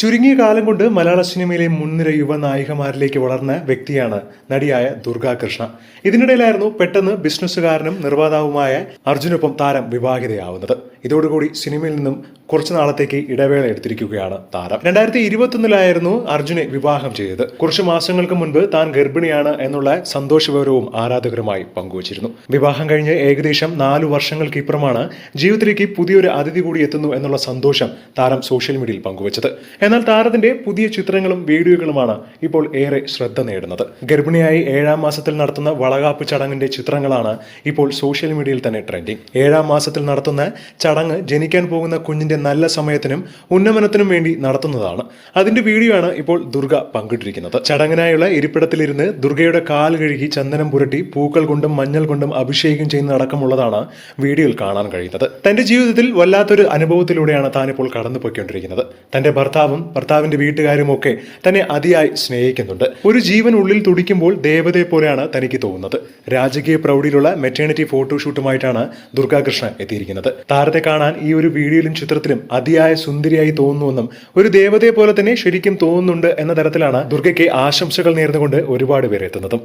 ചുരുങ്ങിയ കാലം കൊണ്ട് മലയാള സിനിമയിലെ മുൻനിര യുവ നായികമാരിലേക്ക് വളർന്ന വ്യക്തിയാണ് നടിയായ ദുർഗാ കൃഷ്ണ. ഇതിനിടയിലായിരുന്നു പെട്ടെന്ന് ബിസിനസ്സുകാരനും നിർമ്മാതാവുമായ അർജുനൊപ്പം താരം വിവാഹിതയാവുന്നത്. ഇതോടുകൂടി സിനിമയിൽ നിന്നും കുറച്ചു നാളത്തേക്ക് ഇടവേള എടുത്തിരിക്കുകയാണ് താരം. രണ്ടായിരത്തി ഇരുപത്തൊന്നിലായിരുന്നു അർജുനെ വിവാഹം ചെയ്തത്. കുറച്ചു മാസങ്ങൾക്ക് മുൻപ് താൻ ഗർഭിണിയാണ് എന്നുള്ള സന്തോഷവിവരവും ആരാധകരുമായി പങ്കുവച്ചിരുന്നു. വിവാഹം കഴിഞ്ഞ് ഏകദേശം നാലു വർഷങ്ങൾക്ക് ഇപ്പുറമാണ് ജീവിതത്തിലേക്ക് പുതിയൊരു അതിഥി കൂടി എത്തുന്നു എന്നുള്ള സന്തോഷം താരം സോഷ്യൽ മീഡിയയിൽ പങ്കുവച്ചത്. എന്നാൽ താരത്തിന്റെ പുതിയ ചിത്രങ്ങളും വീഡിയോകളുമാണ് ഇപ്പോൾ ഏറെ ശ്രദ്ധ നേടുന്നത്. ഗർഭിണിയായി ഏഴാം മാസത്തിൽ നടത്തുന്ന വളകാപ്പ് ചടങ്ങിന്റെ ചിത്രങ്ങളാണ് ഇപ്പോൾ സോഷ്യൽ മീഡിയയിൽ തന്നെ ട്രെൻഡിങ്. ഏഴാം മാസത്തിൽ നടത്തുന്ന ചടങ്ങ് ജനിക്കാൻ പോകുന്ന കുഞ്ഞിന്റെ നല്ല സമയത്തിനും ഉന്നമനത്തിനും വേണ്ടി നടത്തുന്നതാണ്. അതിന്റെ വീഡിയോ ആണ് ഇപ്പോൾ ദുർഗ പങ്കിട്ടിരിക്കുന്നത്. ചടങ്ങിനായുള്ള ഇരിപ്പിടത്തിലിരുന്ന് ദുർഗയുടെ കാൽ കഴുകി ചന്ദനം പുരട്ടി പൂക്കൾ കൊണ്ടും മഞ്ഞൾ കൊണ്ടും അഭിഷേകം ചെയ്യുന്ന അടക്കമുള്ളതാണ് വീഡിയോയിൽ കാണാൻ കഴിയുന്നത്. തന്റെ ജീവിതത്തിൽ വല്ലാത്തൊരു അനുഭവത്തിലൂടെയാണ് താനിപ്പോൾ ഇപ്പോൾ കടന്നു പോയിക്കൊണ്ടിരിക്കുന്നത് തന്റെ ഭർത്താവും ഭർത്താവിന്റെ വീട്ടുകാരും ഒക്കെ തന്നെ അതിയായി സ്നേഹിക്കുന്നുണ്ട്. ഒരു ജീവൻ ഉള്ളിൽ തുടിക്കുമ്പോൾ ദേവതയെ പോലെയാണ് തനിക്ക് തോന്നുന്നത്. രാജകീയ പ്രൗഢിയിലുള്ള മെറ്റേണിറ്റി ഫോട്ടോഷൂട്ടുമായിട്ടാണ് ദുർഗാകൃഷ്ണൻ എത്തിയിരിക്കുന്നത്. താരത്തെ കാണാൻ ഈ ഒരു വീഡിയോയിലും ചിത്രത്തിലും അതിയായ സുന്ദരിയായി തോന്നുന്നുവെന്നും ഒരു ദേവതയെ പോലെ തന്നെ ശരിക്കും തോന്നുന്നുണ്ട് എന്ന തരത്തിലാണ് ദുർഗയ്ക്ക് ആശംസകൾ നേർന്നുകൊണ്ട് ഒരുപാട് പേർ എത്തുന്നതും.